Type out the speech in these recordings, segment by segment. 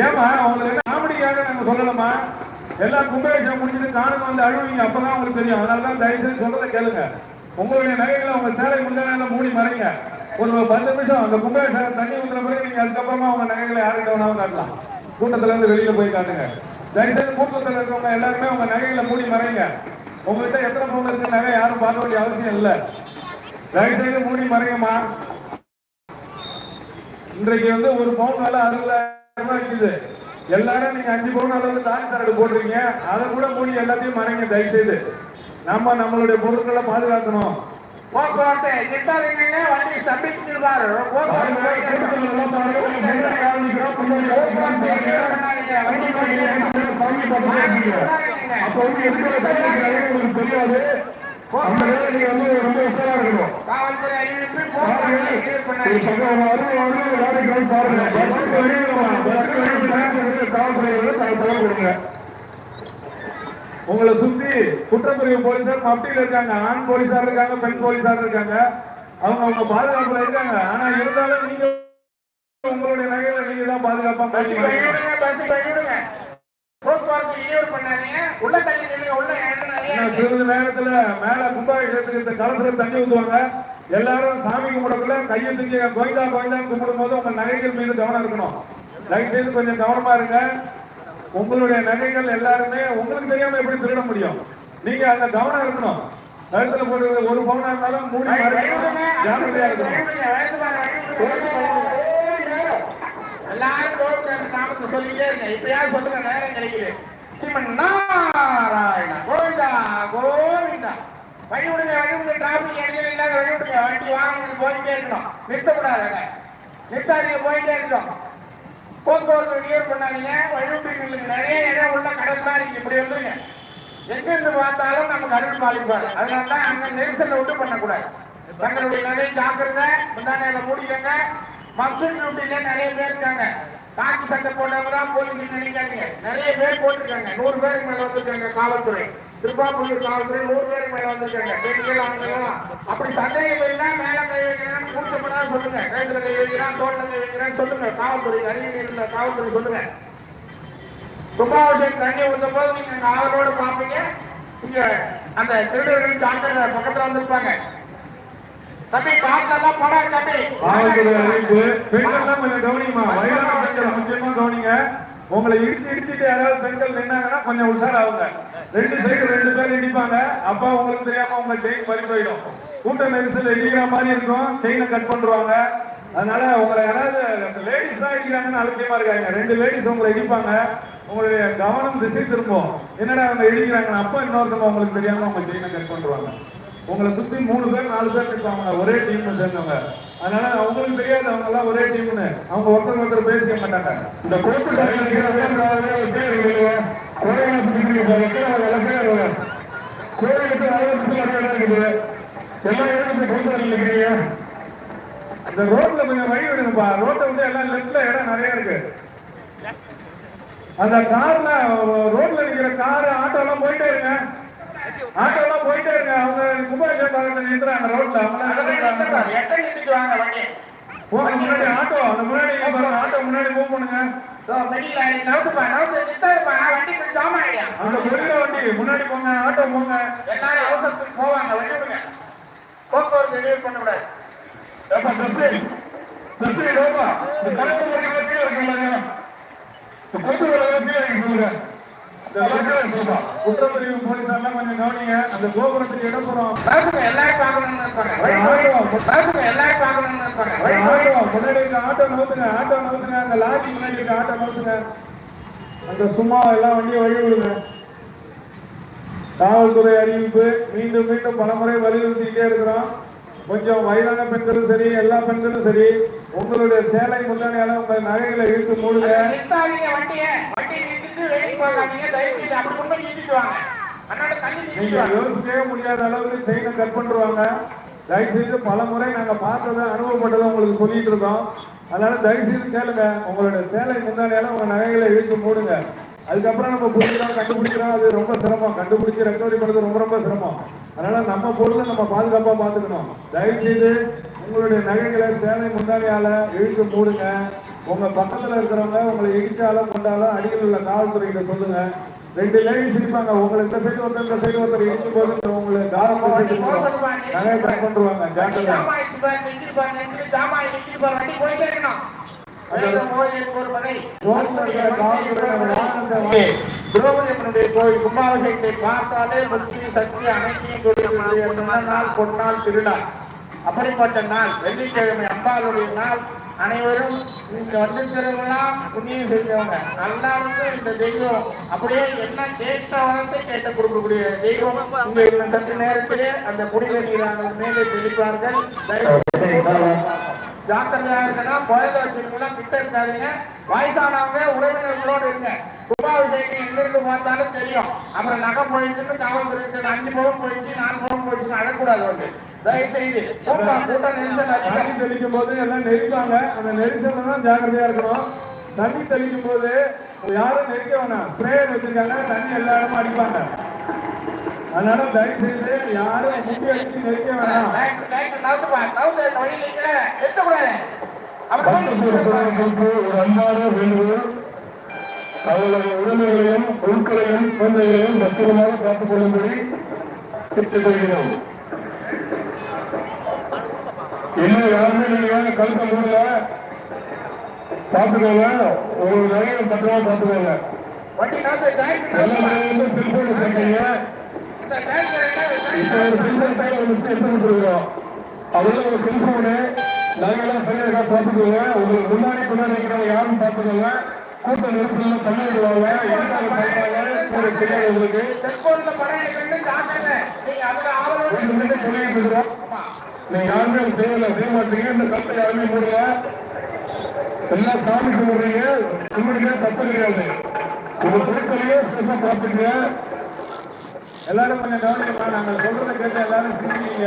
ஏமா உங்களுக்கு காமெடிக்காக நாங்க சொல்லலாமா எல்லாம் கும்பாபிஷேகம் முடிஞ்சுட்டு காணுங்க வந்து அழுவீங்க அப்பதான் உங்களுக்கு தெரியும். அதனால தான் தயவு செய்து சொல்றதை கேளுங்க. உங்களுடைய நகைகளை உங்க சேலை முந்தான மூடி மறைங்க. ஒரு பத்து நிமிஷம் அந்த கும்பாபிஷேகம் தண்ணி ஊத்துற பிறகு நீங்க அதுக்கப்புறமா உங்க நகைகளை யாருக்கிட்ட வேணாலும் காட்டலாம். கூட்டத்துல இருந்து வெளியில போய் காட்டுங்க. தயவு செய்து கூட்டத்தில் இருக்கவங்க எல்லாருமே உங்க நகைகளை மூடி மறைங்க. உங்ககிட்ட எத்தனை பவுன் இருக்கு நகை யாரும் பார்க்க வேண்டிய அவசியம் இல்லை. தயவு செய்து மூடி மறையுமா இன்றைக்கு வந்து ஒரு பவுன் வேலை அறுபதாயிரம் இருக்குது எல்லாரும் நீங்க அஞ்சு பவுன் அளவு தாய் சரடு போடுறீங்க. அதை கூட மூடி எல்லாத்தையும் மறைங்க தயவு செய்து நம்ம நம்மளுடைய பொருட்களை பாதுகாக்கணும். போக்குவரத்து நிறுத்தாதீங்க வண்டி தெரியாது. அந்த வேலை நீங்க வந்து ரொம்ப உஷாரா இருக்கணும். பாருங்க, கொடுங்க. உங்களை சுத்தி குற்றப்பிரிவு போலீசார் மத்தியில் இருக்காங்க. ஆண் போலீசார் இருக்காங்க பெண் போலீசார் இருக்காங்க. அவங்க அவங்க பாதுகாப்புல இருக்காங்க. ஆனா இருந்தாலும் நீங்க உங்களுடைய நகைகளை நீங்க தான் பாதுகாப்பா. சிறிது நேரத்துல மேல கும்பாபிஷேகத்துக்கு இந்த கலசத்துல தண்ணி ஊத்துவாங்க. எல்லாரும் சாமி கும்பிடக்குள்ள கையை தூக்கி கோயிந்தா கோயிந்தான்னு கும்பிடும் போது உங்க நகைகள் மீது கவனம் இருக்கணும். தயவு செய்து கொஞ்சம் கவனமா இருங்க. உங்களுடைய நகைகள் எல்லாருமே உங்களுக்கு தெரியாம எப்படி திருட முடியும்? நீங்க அந்த கவனம் இருக்கணும். கழுத்துல போட்டு ஒரு பவுனா இருந்தாலும். வழிவிடுங்க. ஜாக்கிரதையா இருக்கணும். வழிவிடுங்க. வழிவிடுங்க. வழிவிடுங்க. சொல்லிட்டே இருங்க. இப்பயாவது சொல்லுங்க நேரம் கிடைக்குது. ஸ்ரீமன் நாராயண கோவிந்தா கோவிந்தா. வழி விடுங்க வழி விடுங்க டிராபிக் இடையில இல்லாத வழி விடுங்க வண்டி வாங்க போயிட்டே இருக்கணும். நிறுத்தக்கூடாதுங்க. நிறுத்தாதீங்க போயிட்டே இருக்கணும். போக்குவரத்து கிளியர் பண்ணாதீங்க. வழி நிறைய இடம் உள்ள கடல் நீங்க இப்படி வந்துருங்க. எங்க இருந்து பார்த்தாலும் நமக்கு அருள் பாதிப்பாரு அதனால தான் அங்க நெரிசலை விட்டு பண்ணக்கூடாது. தங்களுடைய நகை ஜாக்கிரதை முந்தானையில மூடிக்கங்க. மசூல் டியூட்டில நிறைய பேர் இருக்காங்க. காக்கி சட்டை போட்டவங்க தான் போலீஸ் நினைக்காதீங்க நிறைய பேர் போட்டிருக்காங்க. நூறு பேருக்கு மேல வந்திருக்காங்க காவல்துறை. திருப்பாப்பூர் காவல்துறை நூறு பேருக்கு மேல வந்திருக்காங்க. பெண்கள் ஆண்கள் அப்படி சந்தேகம் இருந்தா மேல கை வைக்கிறேன் கூட்டப்படா சொல்லுங்க. கைதுல கை வைக்கிறேன் தோட்டல கை வைக்கிறேன் சொல்லுங்க. காவல்துறை அறிவியல் இருந்த காவல்துறை சொல்லுங்க. கும்பாபிஷேகம் தண்ணி ஊற்றும் போது நீங்க அங்க ஆவலோட பாப்பீங்க இங்க அந்த திருடர்கள் டாக்டர் பக்கத்துல வந்திருப்பாங்க. தம்பி காட்டெல்லாம் போடாது தம்பி. பெண்கள் அறிவிப்பு கொஞ்சம் கவனிங்கம்மா வயதான பெண்கள் முக்கியமா கவனிங்க. உங்களை இடிச்சு இடிச்சுட்டு யாராவது பெண்கள் நின்னாங்கன்னா கொஞ்சம் உஷாராகுங்க. ரெண்டு சைடு ரெண்டு பேர் இடிப்பாங்க. அப்ப உங்களுக்கு தெரியாம உங்க செயின் பறி போயிடும். கூட்ட நெரிசல் இடிக்கிற மாதிரி இருக்கும். செயினை கட் பண்ணுவாங்க அதனால உங்களை யாராவது லேடிஸ் தான் இடிக்கிறாங்கன்னு அலட்சியமா இருக்காங்க ரெண்டு லேடிஸ் உங்களை இடிப்பாங்க. உங்களுடைய கவனம் திசை திரும்பும். என்னடா அவங்க இடிக்கிறாங்க அப்ப இன்னொருத்தவங்க உங்களுக்கு தெரியாம அவங்க செயினை கட் பண்ணுவாங்க உங்களை சுத்தி மூணு பேர் நாலு பேர் இருப்பாங்க. ஒரே டீம்ல சேர்ந்தவங்க. அதனால அவங்களுக்கு தெரியாது அவங்க எல்லாம் ஒரே டீம்னு அவங்க ஒருத்தர் ஒருத்தர் பேசிக்க மாட்டாங்க. இந்த கோப்பு கோயிலுக்கு இந்த ரோட்ல கொஞ்சம் வழி விடுங்கப்பா. ரோட்டை வந்து எல்லாம் லெஃப்ட்ல இடம் நிறைய இருக்கு. அந்த கார்ல ரோட்ல நிக்கிற கார் ஆட்டோ எல்லாம் போயிட்டே இருங்க. ஆட்டோ எல்லாம் போயிட்டே இருங்க. அவங்க கும்பாபிஷேகம் பார்க்கறது நிறுத்துறாங்க ரோட்ல அவங்க எத்தனை வாங்க? வண்டி. போங்க. முன்னாடி ஆட்டோ. அந்த முன்னாடி பாருங்க, ஆட்டோ முன்னாடி மூவ் பண்ணுங்க. கொஞ்சம் அந்த வெளியில வண்டி. முன்னாடி போங்க. ஆட்டோ போங்க. எல்லாரும் அவசரத்துக்கு போவாங்க. வண்டி விடுங்க. போக்குவரத்து கலப்பு வரைக்கும் கீழே இருக்குல்ல இருக்கு சொல்லுங்க குற்றப்பிரிவு போலீசார்லாம் கொஞ்சம் கவனிங்க. அந்த கோபுரத்துக்கு இடப்புறம் நவுத்துங்க எல்லாரும் பார்க்கணும்னு. ஆட்டோ முன்னாடி இருக்க ஆட்டோ நவுத்துங்க ஆட்டோ நவுத்துங்க அந்த லாரி முன்னாடி இருக்க ஆட்டோ நவுத்துங்க அந்த சும்மா எல்லாம் வண்டியை வழி விடுங்க. காவல்துறை அறிவிப்பு. மீண்டும் மீண்டும் பலமுறை வலியுறுத்திக்கிட்டே இருக்கிறோம். கொஞ்சம் வயதான பெண்களும் சரி எல்லா பெண்களும் சரி உங்களுடைய சேலை முன்னாடியால உங்கள் நகைகளை இழுத்து மூடுங்க. நீங்க யோசிக்கவே முடியாத அளவுக்கு செயினை கட் பண்ணிருவாங்க. தயவு செய்து பல முறை நாங்க பார்த்ததை அனுபவப்பட்டதை உங்களுக்கு சொல்லிட்டு இருக்கோம். அதனால தயவு செய்து கேளுங்க உங்களுடைய சேலை முன்னாடியால உங்க நகைகளை இழுத்து மூடுங்க. அதுக்கப்புறம் நம்ம பிடிக்கிறோம் கண்டுபிடிக்கிறோம். அது ரொம்ப சிரமம். கண்டுபிடிச்சு ரெக்கவரி பண்றது ரொம்ப ரொம்ப சிரமம். அதனால நம்ம பொருளை நம்ம பாதுகாப்பா பார்த்துக்கணும். தயவு செய்து உங்களுடைய நகைகளை சேலை முன்னாடியால இழுத்து மூடுங்க. உங்க பக்கத்துல இருக்கிறவங்க உங்களை இடிச்சாலும் கொண்டாலும் அடியில் உள்ள காவல்துறையிட்ட சொல்லுங்க. ரெண்டு லேடிஸ் இருப்பாங்க உங்களுக்கு இந்த சைடு ஒருத்தர் இந்த சைடு ஒருத்தர் இடிக்கும் போது உங்களுக்கு காரம் நிறைய கட் பண்ணுவாங்க திரௌபதியம்மனுடைய கோயில் கும்பாபிஷேகத்தை பார்த்தாலே சக்தி அனைத்தையும் நாள் பொன்னாள் திருவிழா அப்படிப்பட்ட நாள் வெள்ளிக்கிழமை அம்பாளுடைய நாள். அனைவரும் இங்க வந்திருக்கிறவங்களாம் புண்ணியம் செஞ்சவங்க. நல்லா இருந்து இந்த தெய்வம் அப்படியே என்ன கேட்ட வரத்தை கேட்ட கொடுக்கக்கூடிய தெய்வம் இங்க சற்று நேரத்திலே அந்த புனித நீரான மேலே தெளிப்பார்கள் ஜாக்கிரதையா இருக்கணும் கோயில வச்சிருக்கலாம் கிட்ட இருக்காதீங்க வயசானவங்க உறவினர்களோடு இருங்க. கும்பாபிஷேகம் எங்க இருந்து பார்த்தாலும் தெரியும். அப்புறம் நகை போயிடுச்சுன்னு காவல்துறை அஞ்சு பவுன் போயிடுச்சு நாலு பவுன் போயிடுச்சுன்னு அழக்கூடாது வந்து. தயவு செய்து கூட்டம் கூட்டம் நெரிசல் தண்ணி தெளிக்கும் போது எல்லாம் நெரிப்பாங்க. அந்த நெரிசல்ல தான் ஜாக்கிரதையா இருக்கணும். தண்ணி தெளிக்கும் போது யாரும் நெரிக்க வேணாம். ஸ்ப்ரேயர் வச்சிருக்காங்க தண்ணி எல்லா இடமும் அடிப்பாங்க. அதனால தயவு செய்து யாரும் முட்டி அடிச்சு நெரிக்க வேணாம். ஒரு அன்பான வேண்டுகோள் அவர்களுடைய உரிமைகளையும் பொருட்களையும் குழந்தைகளையும் பத்திரமாக காத்துக் கொள்ளும்படி கேட்டுக்கொள்கிறோம். இன்னும் யாருமே நீங்க கழுத்த மூடல? பார்த்துக்கோங்க. நகையை பத்திரமா பார்த்துக்கோங்க. செல்போன் லைட் இப்போ ஒரு செல்போன் உங்களுக்கு வச்சு எடுத்து கொடுத்துருக்கோம் அதுல ஒரு செல்போனு நாங்கெல்லாம் சரியாக பார்த்துக்கோங்க உங்களுக்கு முன்னாடி பின்னாடி இருக்கிறவங்க யாரும் பார்த்துக்கோங்க கூட்ட நெரிசல்ல தள்ளி விடுவாங்க எதுக்காக பார்ப்பாங்க தெரியாது உங்களுக்கு சொல்லிட்டு இருக்கிறோம் நீங்க யாருமே செய்யல செய்ய மாட்டீங்க இந்த கல்லை யாருமே மூடல எல்லாம் சாமி கும்பிடுறீங்க கும்பிடுங்க தப்பு கிடையாது உங்க பொருட்களையும் சிறப்பாக பார்த்துங்க எல்லாரும் கொஞ்சம் கவனிக்கமா நாங்க சொல்றதை கேட்டு எல்லாரும் சிரிக்கிறீங்க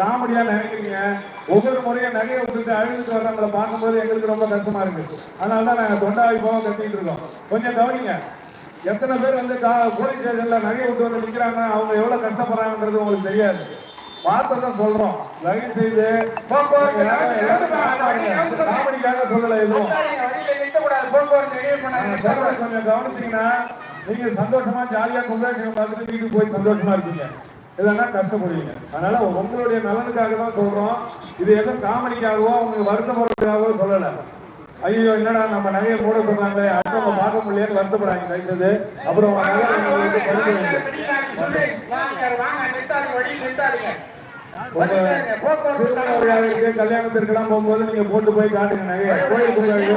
காமெடியா நினைக்கிறீங்க ஒவ்வொரு முறையும் நகையை விட்டுட்டு அழுதுட்டு வர்றவங்களை பார்க்கும்போது எங்களுக்கு ரொம்ப கஷ்டமா இருக்கு அதனால தான் நாங்க தொண்டாவி போக கட்டிட்டு இருக்கோம் கொஞ்சம் கவனிங்க எத்தனை பேர் வந்து போலீஸ் ஸ்டேஷன்ல நகையை விட்டு வந்து நிக்கிறாங்க அவங்க எவ்வளவு கஷ்டப்படுறாங்கன்றது உங்களுக்கு தெரியாது பார்த்ததான் சொல்றோம் தயவு செய்து. காமெடிக்காக சொல்லல எதுவும் கொஞ்சம் கவனிச்சீங்கன்னா நீங்க சந்தோஷமா ஜாலியா கும்பாபிஷேகம் பார்த்துட்டு வீட்டுக்கு போய் சந்தோஷமா இருப்பீங்க இல்லைன்னா கஷ்டப்படுவீங்க. அதனால உங்களுடைய நலனுக்காக தான் சொல்றோம். இது எதுவும் காமெடிக்காகவோ உங்களுக்கு வருத்தப்படுறதுக்காகவோ சொல்லல. ஐயோ என்னடா நம்ம நகையை மூட சொன்னாங்களே அடுத்தவங்க பார்க்க முடியலன்னு வருத்தப்படாங்க கைத்தது அப்புறம் கல்யாணத்திற்கெல்லாம் போகும்போது நீங்க போட்டு போய் காட்டுங்க நகையை. கோயிலுக்குள்ள ஐயோ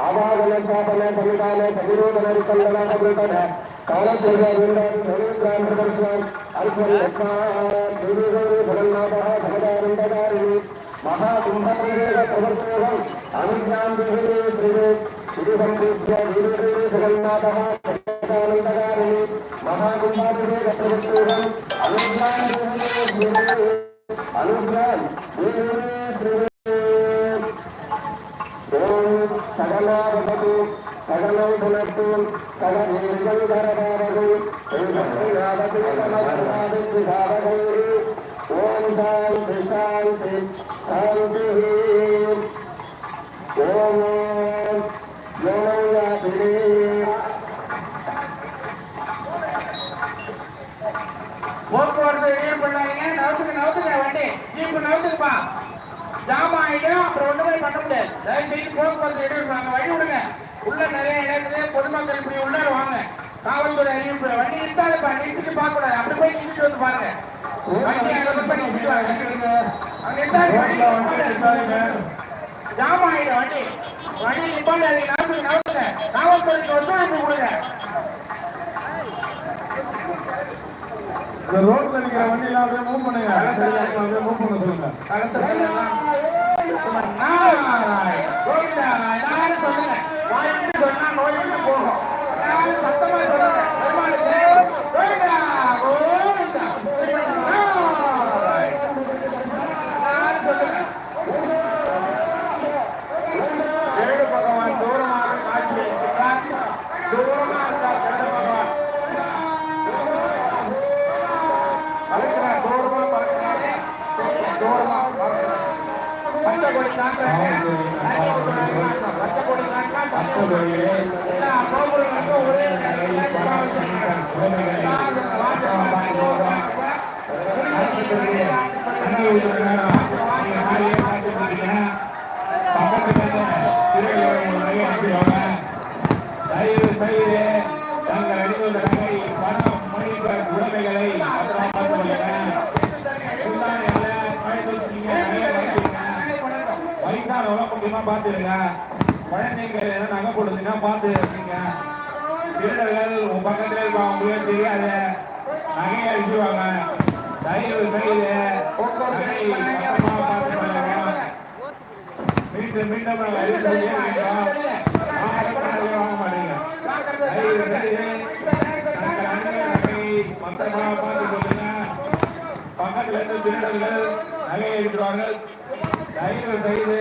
இருக்கும். நான் சொல்ல, இப்ப நான் சொல்ல. போயிட்டாங்க, நிப்பாட்டாதீங்க, வழியில சார், தயவு செய்து நிப்பாட்டாதீங்க. ஜாமான் சகசிரபாதுசம்யுக்தம் சகசிரகிரணோஜலம் கங்கேருணோதிபதீதம் சுரத்வந்தனூதனம் கவிகாரம் கரோகாலிகா சகசிரபதசமூலம் ஊரங்காத்தா விவேகேன பகவே கும்பனத்வமே ஐவே ஸ்ரீ தேவதே திருமணிகால் வீரமாவாக்கிய சகலோகதி சகலை புலத்தில் சகலீர்கள் வரபாரதி ஓம் சாந்தி சாந்தி சாந்தி. ஓம் ஓம் போக்குவரத்து ஆயிடும் அப்புறம் ஒண்ணுமே பண்ண முடியாது. தயவு செய்து போக்குவரத்து இடையூறு வழி விடுங்க. உள்ள நிறைய இடத்துல பொதுமக்கள் இப்படி உள்ள வாங்க. காவல்துறை அறிவிப்பு வண்டி நிறுத்தாது நிறுத்திட்டு பார்க்க கூடாது. அப்படி போய் நிறுத்திட்டு வந்து பாருங்க. வண்டி அங்க போய் நிறுத்திட்டு வாங்க. வந்து. ஜாம் ஆயிடும் வண்டி. வண்டி நிப்பாண்டு நகர்ந்து நகர்த்துங்க காவல்துறைக்கு ஒத்துழைப்பு கொடுங்க. இந்த ரோட்ல நிக்கிற வண்டி எல்லாம் அப்படியே மூவ் பண்ணுங்க. மூவ் பண்ண சொல்லுங்க. சொன்னா நோய் போகும் சத்தமா சொல்லுங்க தயவு செய்து தங்கள் அடித்துள்ள எவ்வளோ முடியுமா பார்த்துருங்க குழந்தைங்க என்ன நகை போடுறதுன்னா பார்த்து இருக்கீங்க வீரர்கள் உங்க பக்கத்துல இருப்பாங்க உங்களுக்கு தெரியாது. நகையை அடிச்சுவாங்க தயிர் செய்து நகையை பத்திரமா மீண்டும் மீண்டும் நாங்கள் அறிவித்து சொல்லியிருக்கிறோம். ஆயிரக்கணக்கில் வாங்க மாட்டீங்க. தயவு செய்து தங்கள் அணிந்த நகையை திருடர்கள் நகையை எடுக்கிறார்கள் தயவு செய்து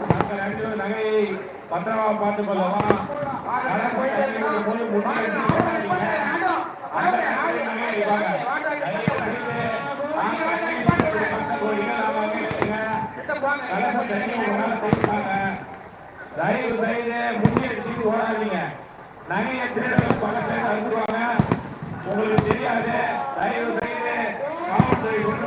தங்கள் அணிந்த நகையை பத்திரமா பார்த்துக் கொள்ளவா தயவு செய்து நாங்கள் ஓடாதீங்க நகையை திருடர்கள் அனுப்புவாங்க உங்களுக்கு தெரியாது. தயவு செய்து காவல்துறை கொண்டு